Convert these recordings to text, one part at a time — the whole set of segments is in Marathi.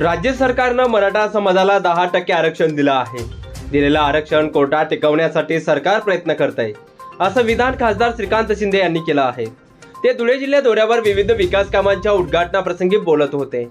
राज्य सरकारनं मराठा समाजाला दहा टक्के आरक्षण दिलं आहे. दिलेलं आरक्षण कोर्टात टिकवण्यासाठी सरकार प्रयत्न करत आहे असं विधान खासदार श्रीकांत शिंदे यांनी केलं आहे. ते धुळे जिल्ह्या दौऱ्यावर विविध विकास कामांच्या उद्घाटनाप्रसंगी बोलत होते.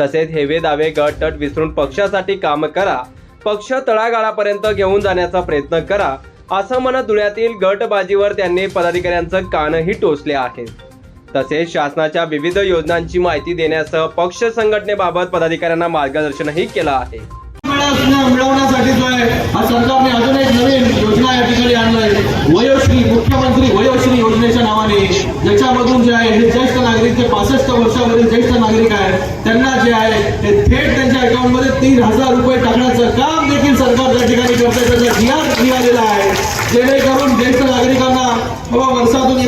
तसेच हेवे दावे गट तट विसरून पक्षासाठी काम करा पक्ष तळागाळापर्यंत घेऊन जाण्याचा प्रयत्न करा असं म्हणत धुळ्यातील गटबाजीवर त्यांनी पदाधिकाऱ्यांचं कानही टोचले आहे तसेच शासनाच्या विविध योजनांची माहिती देण्यासह पक्ष संघटनेबाबत पदाधिकाऱ्यांना मार्गदर्शनही केलं आहे. मिळवण्यासाठी जो आहे हा सरकारने अजून एक नवीन योजना या ठिकाणी आणलाय. वयोश्री मुख्यमंत्री वयोश्री योजनेच्या नावाने. ज्याच्यामधून जे आहे हे ज्येष्ठ नागरिक जे पासष्ट वर्षावरील ज्येष्ठ नागरिक आहेत त्यांना जे आहे हे थेट त्यांच्या अकाउंटमध्ये तीन हजार रुपये टाकण्याचं काम देखील सरकार त्या ठिकाणी करतंय. त्याचा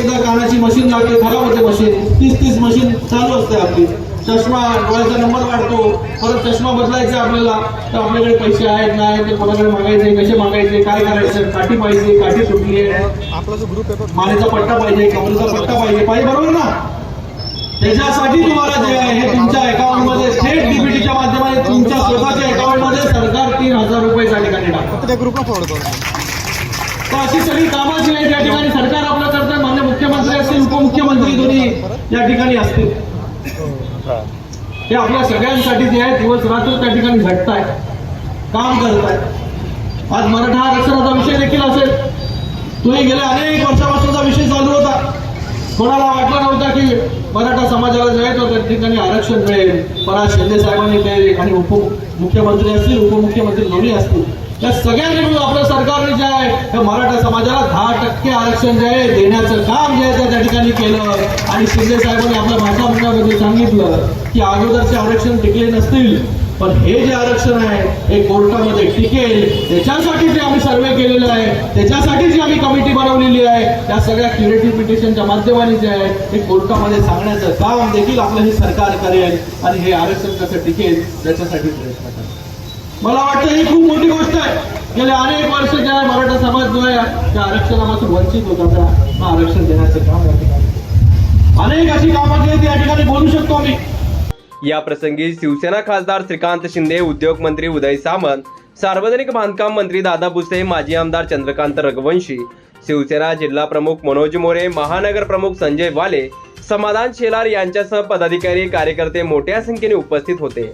एकदा कानाची मशीन लागते खराब होते मशीन तीस तीस मशीन चालू असते आपली. चष्मा डोळ्याचा नंबर वाढतो. परत चष्मा बदलायचा आपल्याला. तर आपल्याकडे पैसे आहेत नाही ते कोणाकडे मागायचे कसे मागायचे काय करायचं? काठी पाहिजे काठी सुटली आहे. आपला जो ग्रुप आहे मानेचा पट्टा पाहिजे कमरेचा पट्टा पाहिजे. पाहिजे बरोबर ना? त्याच्यासाठी तुम्हाला जे आहे हे तुमच्या अकाउंटमध्ये थेट डीबीटीच्या माध्यमाने तुमच्या स्वतःच्या अकाउंटमध्ये सरकार तीन हजार रुपये त्या ठिकाणी टाकतं. त्या ग्रुपला करतो अशी सगळी कामं जी आहेत त्या ठिकाणी सरकार आपलं करतं मान्य मुख्यमंत्री असतील उपमुख्यमंत्री दोन्ही या ठिकाणी असतील हे आपल्या सगळ्यांसाठी जे आहे दिवस रात्र त्या ठिकाणी झटत आहेत काम करत आहेत आज मराठा आरक्षणाचा विषय देखील असेल. तोही गेल्या अनेक वर्षापासूनचा विषय चालू होता. कोणाला वाटलं नव्हता की मराठा समाजाला जे आहे तो त्या ठिकाणी आरक्षण मिळेल. पण शिंदे साहेबांनी ते आणि उपमुख्यमंत्री असतील उपमुख्यमंत्री दोन्ही असतील. या सगळ्यांनी मिळून आपल्या सरकारने जे आहे मराठा समाजाला दहा टक्के आरक्षण जे आहे देण्याचं काम जे आहे त्या ठिकाणी केलं. आणि शिंदे साहेबांनी आपल्या भाषा मंडळामध्ये सांगितलं की अगोदरचे आरक्षण टिकले नसतील पण हे जे आरक्षण आहे हे कोर्टामध्ये टिकेल. त्याच्यासाठी जे आम्ही सर्वे केलेलं आहे त्याच्यासाठी जी आम्ही कमिटी बनवलेली आहे त्या सगळ्या क्युरेटिव्ह पिटिशनच्या माध्यमाने जे आहे हे कोर्टामध्ये सांगण्याचं काम देखील आपलं हे सरकार करेल आणि हे आरक्षण कसं टिकेल त्याच्यासाठी प्रयत्न करेल मला वाटतं ही खूप मोठी गोष्ट आहे. गेले अनेक वर्ष जे आहे मराठा समाज जो आहे त्या आरक्षणापासून वंचित होता त्या मग आरक्षण देण्याचं काम या ठिकाणी अनेक अशी कामं केली आहेत या ठिकाणी बोलू शकतो आम्ही. या प्रसंगी शिवसेना खासदार श्रीकांत शिंदे उद्योगमंत्री उदय सामंत सार्वजनिक बांधकाम मंत्री दादा भुसे माजी आमदार चंद्रकांत रघुवंशी शिवसेना जिल्हा प्रमुख मनोज मोरे महानगर प्रमुख संजय वाले समाधान शेलार यांच्यासह पदाधिकारी कार्यकर्ते मोठ्या संख्येने उपस्थित होते.